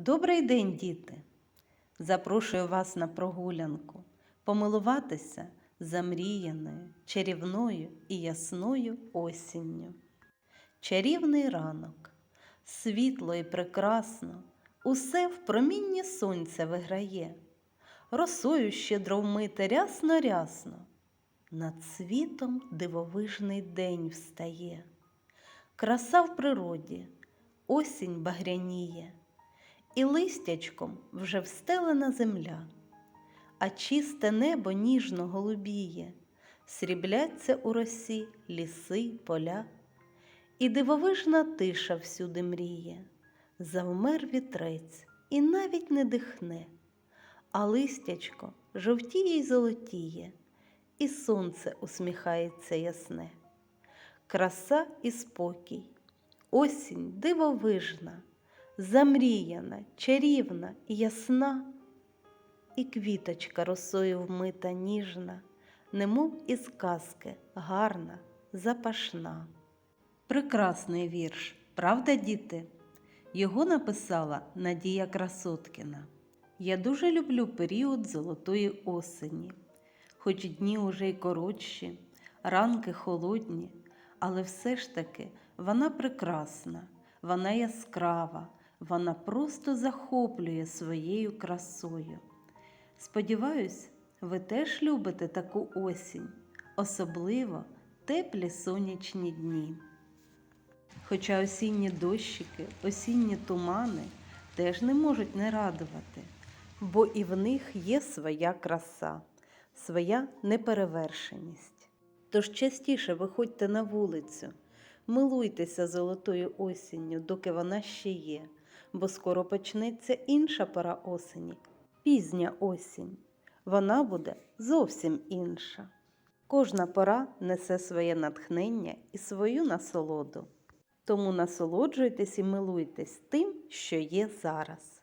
Добрий день, діти! Запрошую вас на прогулянку, помилуватися замріяною, чарівною і ясною осінню. Чарівний ранок, світло і прекрасно, усе в промінні сонця виграє, росою щедро вмите рясно-рясно, над світом дивовижний день встає. Краса в природі, осінь багряніє, і листячком вже встелена земля, а чисте небо ніжно голубіє, срібляться у росі ліси, поля, і дивовижна тиша всюди мріє, завмер вітрець і навіть не дихне, а листячко жовтіє й золотіє, і сонце усміхається ясне. Краса і спокій, осінь дивовижна, замріяна, чарівна і ясна, і квіточка росою вмита ніжна, немов із казки, гарна, запашна. Прекрасний вірш, правда, діти? Його написала Надія Красоткіна. Я дуже люблю період золотої осені, хоч дні уже й коротші, ранки холодні, але все ж таки вона прекрасна, вона яскрава, вона просто захоплює своєю красою. Сподіваюсь, ви теж любите таку осінь, особливо теплі сонячні дні. Хоча осінні дощики, осінні тумани теж не можуть не радувати, бо і в них є своя краса, своя неперевершеність. Тож частіше виходьте на вулицю, милуйтеся золотою осінню, доки вона ще є, бо скоро почнеться інша пора осені, пізня осінь. Вона буде зовсім інша. Кожна пора несе своє натхнення і свою насолоду. Тому насолоджуйтесь і милуйтесь тим, що є зараз.